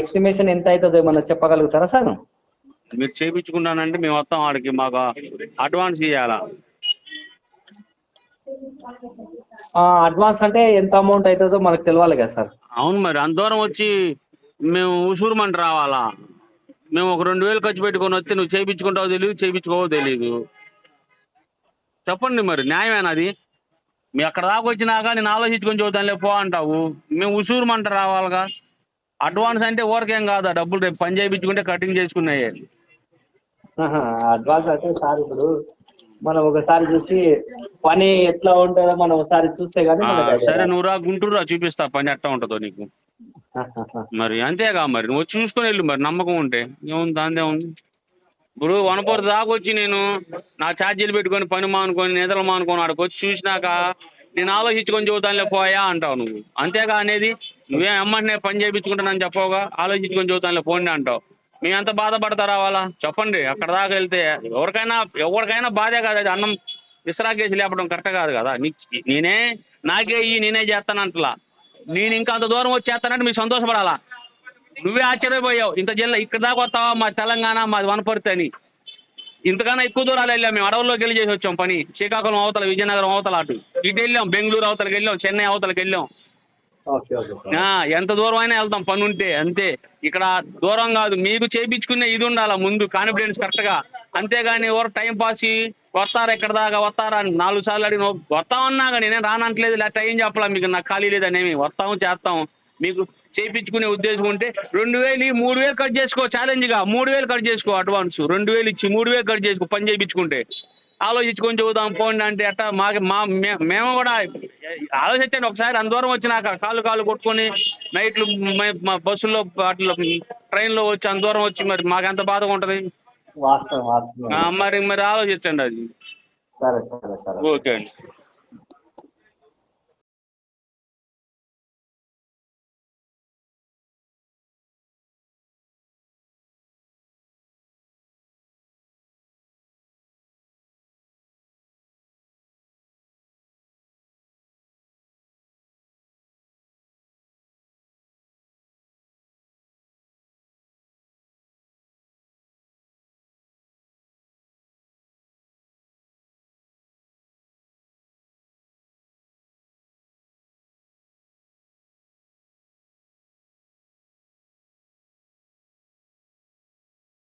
Estimation ఎంత అవుతుందో ఏమన్నా చెప్పగలుగుతారా సార్? మీరు చేయించుకుంటానంటే మేము వస్తాం ఆడికి మాకు అడ్వాన్స్ ఇవ్వాలా అడ్వాన్స్ అంటే ఎంత అమౌంట్ అవుతుందో మనకు తెలియాలి కదా సార్. అవును మరి అంత దూరం వచ్చి మేము ఉసూరుమంట రావాలా? మేము ఒక రెండు వేలు ఖర్చు పెట్టుకొని వస్తే నువ్వు చేయించుకుంటావో తెలియదు చేయించుకోవో తెలియదు చెప్పండి మరి న్యాయమేనా అది? మీ అక్కడ దాకా వచ్చినాక నేను ఆలోచించుకొని చూద్దాంలే పో అంటావు. మేము ఉసూరుమంట రావాలిగా. అడ్వాన్స్ అంటే ఊరకేం కాదా డబ్బులు రేపు పని చేయించుకుంటే కటింగ్ చేసుకున్నాయి. అడ్వాన్స్ అంటే సార్ ఇప్పుడు మనం ఒకసారి చూసి పని ఎట్లా ఉంటుందో మనం ఒకసారి చూస్తే కానీ సరే. నువ్వు రా గుంటూరు చూపిస్తా పని ఎట్టా ఉంటుందో నీకు. మరి అంతేగా మరి నువ్వు వచ్చి చూసుకొని వెళ్ళు మరి నమ్మకం ఉంటే. ఏముంది దాందే ఉంది. ఇప్పుడు వనపూర్ దాకా వచ్చి నేను నా ఛార్జీలు పెట్టుకొని పని మానుకొని నిద్రలు మానుకొని ఆడికి వచ్చి చూసినాక నేను ఆలోచించుకొని చూద్దాంలే పోయా అంటావు నువ్వు. అంతేగా అనేది? నువ్వే అమ్మంటే పని చేయించుకుంటానని చెప్పవుగా? ఆలోచించుకొని చూద్దాంలే పోండి అంటావు. మేము ఎంత బాధపడతారా వాళ్ళ? చెప్పండి అక్కడ దాకా వెళ్తే ఎవరికైనా ఎవరికైనా బాధే కాదు అది. అన్నం విశ్రాకేసి లేపడం కరెక్ట్ కాదు కదా. నేనే నాకే ఈ నేనే చేస్తానంటలా. నేను ఇంకా అంత దూరం వచ్చి చేస్తానంటే మీకు సంతోషపడాలా? నువ్వే ఆశ్చర్యపోయావు. ఇంత జిల్లా ఇక్కడ దాకా వస్తావా? మా తెలంగాణ మాది వనపర్తి అని. ఇంతకన్నా ఎక్కువ దూరాలు వెళ్ళాం మేము. అడవుల్లోకి వెళ్ళి చేసి వచ్చాం పని. శ్రీకాకుళం అవతల విజయనగరం అవతల అటు. ఇటు వెళ్ళాం బెంగళూరు అవతలకి వెళ్ళాం చెన్నై అవతలకి వెళ్ళాం. ఎంత దూరం అయినా వెళ్తాం పని ఉంటే అంతే. ఇక్కడ దూరం కాదు మీకు చేయించుకునే ఇది ఉండాలా ముందు కాన్ఫిడెన్స్ కరెక్ట్గా. అంతేగాని ఎవరు టైం పాస్ వస్తారా ఎక్కడ దాకా వస్తారా అని నాలుగు సార్లు అడిగిన వస్తామన్నాగా నేనేం రానట్లేదు లేదా టైం చెప్పాలా మీకు నాకు ఖాళీ లేదనేమి వస్తాము చేస్తాము మీకు చేయించుకునే ఉద్దేశం ఉంటే రెండు వేలు మూడు వేలు కట్ చేసుకో ఛాలెంజ్గా. మూడు వేలు కట్ చేసుకో అడ్వాన్స్ రెండు వేలు ఇచ్చి మూడు వేలు కట్ చేసుకో పని చేయించుకుంటే ఆలోచించుకొని చెబుదాం పోండి అంటే అట్ట మాకు మా మేము కూడా ఆలోచించండి. ఒకసారి అంత దూరం వచ్చినాక కాలు కాలు కొట్టుకొని నైట్లు మ- బస్సుల్లో వాటిలో ట్రైన్లో వచ్చి అంత దూరం వచ్చి మరి మాకు ఎంత బాధగా ఉంటది? మరి మరి ఆలోచించండి అది. సరే సరే సరే. ఓకే అండి.